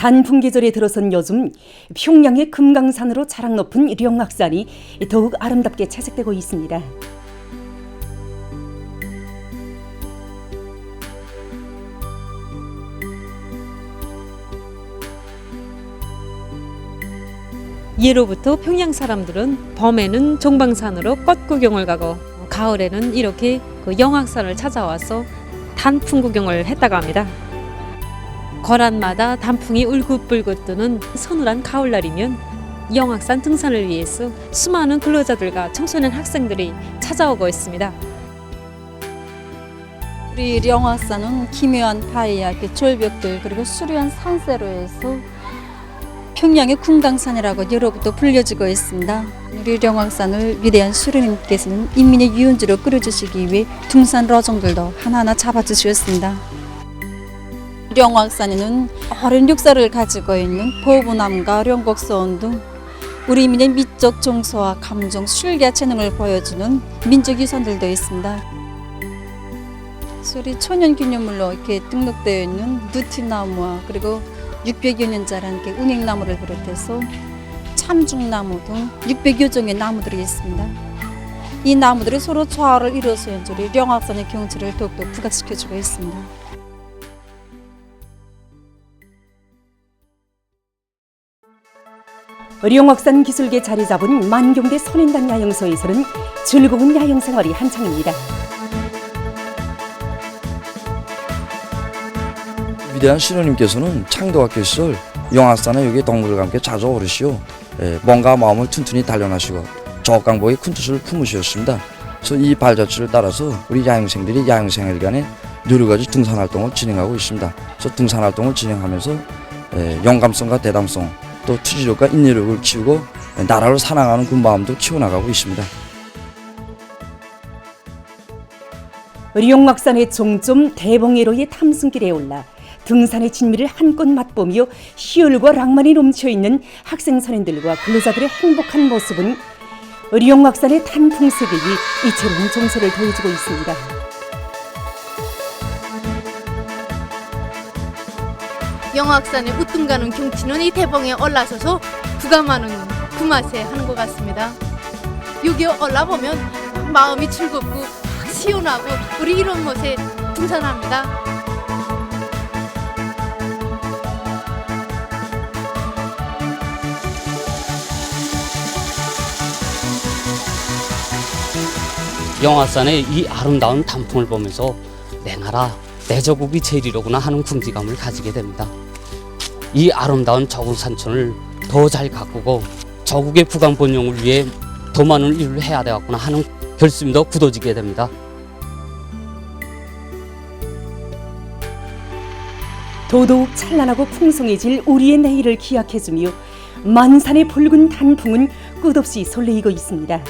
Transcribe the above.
단풍 계절에 들어선 요즘 평양의 금강산으로 자랑 높은 령악산이 더욱 아름답게 채색되고 있습니다. 예로부터 평양 사람들은 봄에는 종방산으로 꽃 구경을 가고 가을에는 이렇게 그 영악산을 찾아와서 단풍 구경을 했다고 합니다. 거란마다 단풍이 울긋불긋 뜨는 서늘한 가을날이면 영악산 등산을 위해서 수많은 근로자들과 청소년 학생들이 찾아오고 있습니다. 우리 영화산은 기묘한 그 절벽들 그리고 수려한 산세로 해서 평양의 금강산이라고 예로부터 불려지고 있습니다. 우리 영왕산을 위대한 수령님께서는 인민의 유원지로 끌어주시기 위해 등산 러정들도 하나하나 잡아주셨습니다. 영왕산에는 오랜 역사를 가지고 있는 보부남과 령곡소원 등 우리 민의 미적 정서와 감정, 술과 재능을 보여주는 민족 유산들도 있습니다. 소리 천연 기념물로 이렇게 등록되어 있는 누티나무와 그리고 600여 년자라는 게 운행나무를 비롯해서 참중나무 등 600여 종의 나무들이 있습니다. 이 나무들이 서로 조화를 이루어서 연줄이 영악산의 경치를 더욱더 부각시켜주고 있습니다. 령악산 기술계 자리 잡은 만경대 선인단 야영소에서는 즐거운 야영 생활이 한창입니다. 위대한 신우님께서는 창도학교 시절 영악산에 여기 동물과 함께 자주 오르시오. 예, 몸과 마음을 튼튼히 단련하시고 조강복의 큰 뜻을 품으셨습니다. 그래서 이 발자취를 따라서 우리 야영생들이 야영생활간에 여러 가지 등산 활동을 진행하고 있습니다. 그래서 등산 활동을 진행하면서 예, 영감성과 대담성 또 투지력과 인내력을 키우고 예, 나라를 사랑하는 그 마음도 키워나가고 있습니다. 령악산의 종점 대봉해로의 탐승길에 올라 등산의 진미를 한껏 맛보며 희열과 낭만이 넘쳐있는 학생 선인들과 근로자들의 행복한 모습은 령악산의 단풍 세계에 이채로운 정서를 더해주고 있습니다. 영악산의 우뚝 가는 경치는 이 대봉에 올라서서 부감하는 그 맛에 하는 것 같습니다. 여기 올라보면 마음이 즐겁고 확 시원하고 우리 이런 곳에 등산합니다. 영화산의 이 아름다운 단풍을 보면서 내 나라, 내 조국이 제일이로구나 하는 궁지감을 가지게 됩니다. 이 아름다운 저국 산천을 더 잘 가꾸고 저국의 부강 번영을 위해 더 많은 일을 해야 되겠구나 하는 결심도 굳어지게 됩니다. 더더욱 찬란하고 풍성해질 우리의 내일을 기약해주며 만산의 붉은 단풍은 끝없이 설레이고 있습니다.